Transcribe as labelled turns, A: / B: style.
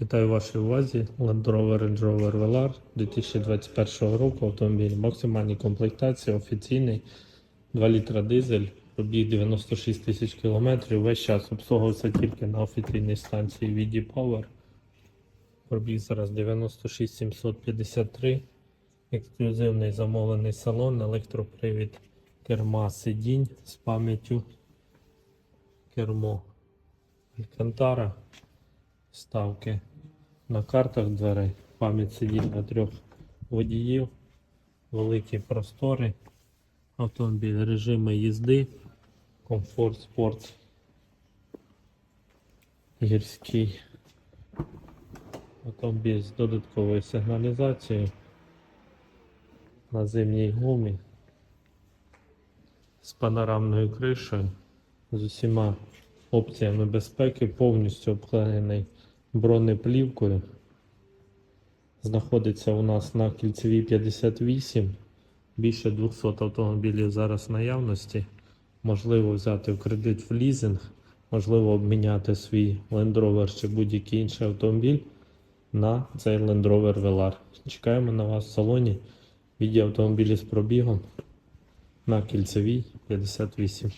A: Вітаю вашій увазі. Land Rover Range Rover Velar 2021 року автомобіль. Максимальній комплектації, офіційний, 2 літра дизель, пробіг 96 тисяч кілометрів. Весь час обслуговувався тільки на офіційній станції VD Power. Пробіг зараз 96 753. Ексклюзивний замовлений салон, електропривід керма сидінь з пам'яттю. Кермо Алькантара ставки на картах дверей, пам'ять сидінь на трьох водіїв, великі простори, автомобіль, режими їзди, комфорт, спорт, гірський. Автомобіль з додатковою сигналізацією. На зимній гумі. З панорамною кришею, з усіма опціями безпеки, повністю обклеєний бронеплівкою. Знаходиться у нас на кільцевій 58. Більше 200 автомобілів зараз наявності. Можливо взяти в кредит в лізинг, можливо обміняти свій Land Rover чи будь-який інший автомобіль на цей Land Rover Velar. Чекаємо на вас в салоні. Відео автомобілі з пробігом на кільцевій 58.